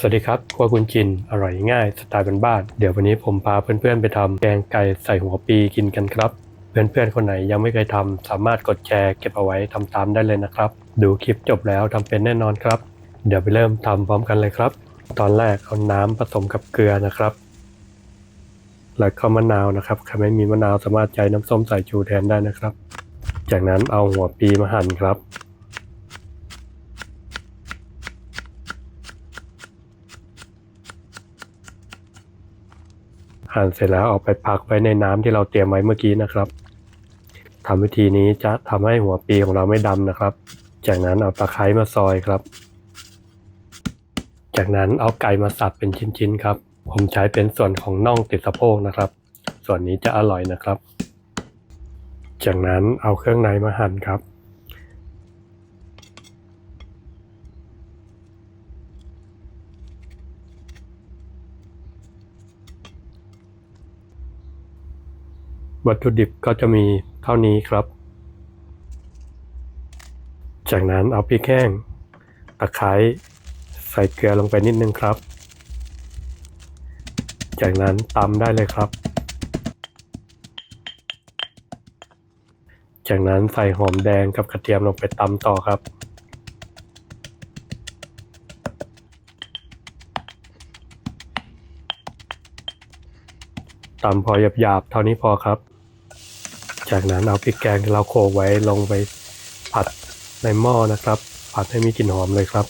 สวัสดีครับครัวคุณจิน อร่อยง่ายสไตล์เป็นบ้านๆเดี๋ยววันนี้ผมพาเพื่อนๆไปทำแกงไก่ใส่หัวปีกินกันครับ เพื่อนๆคนไหนยังไม่เคยทำสามารถกดแชร์เก็บเอาไว้ทำตามได้เลยนะครับ ดูคลิปจบแล้วทำเป็นแน่นอนครับ เดี๋ยวไปเริ่มทำพร้อมกันเลยครับ ตอนแรกเอาน้ำผสมกับเกลือนะครับ แล้วก็มะนาวนะครับใครไม่มีมะนาวสามารถใช้น้ำส้มสายชูแทนได้นะครับ จากนั้นเอาหัวปีมาหั่นครับ หั่นเสร็จแล้วเอาไปพักไว้ในน้ำที่เราเตรียมไว้เมื่อกี้นะครับทำวิธีนี้จะทำให้หัวปีของเราไม่ดำนะครับ จากนั้นเอาตะไคร้มาซอยครับ จากนั้นเอาไก่มาสับเป็นชิ้นๆครับ ผมใช้เป็นส่วนของน่องติดสะโพกนะครับ ส่วนนี้จะอร่อยนะครับ จากนั้นเอาเครื่องในมาหั่นครับ วัตถุดิบก็จะมีเท่านี้ครับ จากนั้นเอาพริกแห้งตะไคร้ใส่เกลือลงไปนิดนึงครับ จากนั้นตำได้เลยครับ จากนั้นใส่หอมแดงกับกระเทียมลงไปตำต่อครับ ตำพอหยาบๆเท่านี้พอครับ จากนั้นเอาพริกแกงที่เราโขลกไว้ลงไปผัดในหม้อนะครับ ผัดให้มีกลิ่นหอมเลยครับ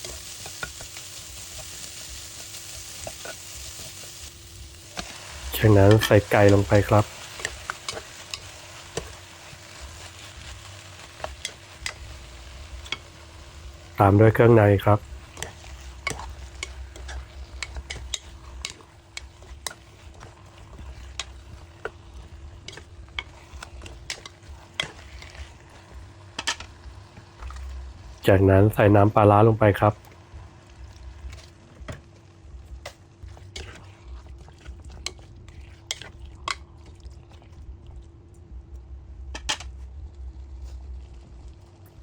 จากนั้นใส่ไก่ลงไปครับ ตามด้วยเครื่องในครับ จากนั้นใส่น้ำปลาร้าลงไปครับ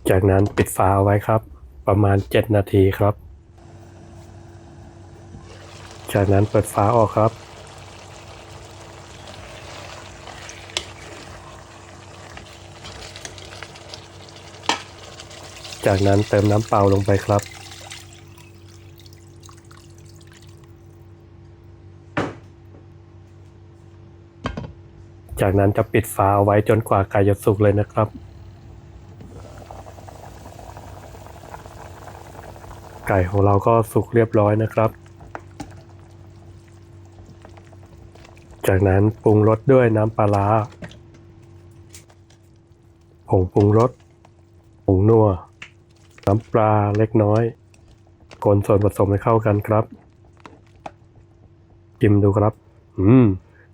จากนั้นปิดฝาเอาไว้ครับ ประมาณ 7 นาทีครับ จากนั้นเปิดฝาออกครับ จากนั้นเติมน้ำเปล่าลงไปครับ จากนั้นจะปิดฝาเอาไว้จนกว่าไก่จะสุกเลยนะครับ ไก่ของเราก็สุกเรียบร้อยนะครับ จากนั้นปรุงรสด้วยน้ำปลาร้าผงปรุงรสผงนัว น้ำปลาเล็กน้อยคนส่วนผสมให้เข้ากันครับชิมดูครับ อืม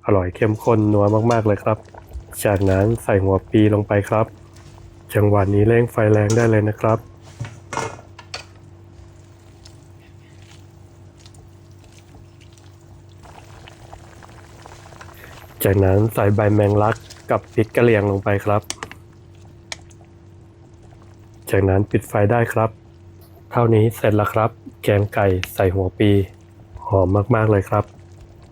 อร่อยเข้มข้นนัวมากๆเลยครับ จากนั้นใส่หัวปีลงไปครับ จังหวะนี้เร่งไฟแรงได้เลยนะครับ จากนั้นใส่ใบแมงลักกับพริกกะเหรี่ยงลงไปครับ จากนั้นปิดไฟได้ครับ เท่านี้เสร็จแล้วครับ แกงไก่ใส่หัวปี หอมมากๆเลยครับ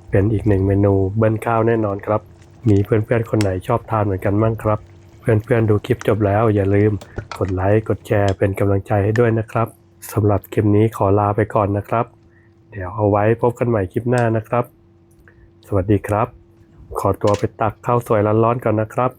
เป็นอีกหนึ่งเมนูเบิ้ลข้าวแน่นอนครับ มีเพื่อนๆคนไหนชอบทานเหมือนกันมั่งครับ เพื่อนๆดูคลิปจบแล้วอย่าลืม กดไลค์กดแชร์เป็นกำลังใจให้ด้วยนะครับสำหรับคลิปนี้ขอลาไปก่อนนะครับ เดี๋ยวเอาไว้พบกันใหม่คลิปหน้านะครับ สวัสดีครับ ขอตัวไปตักข้าวสวยร้อนๆก่อนนะครับ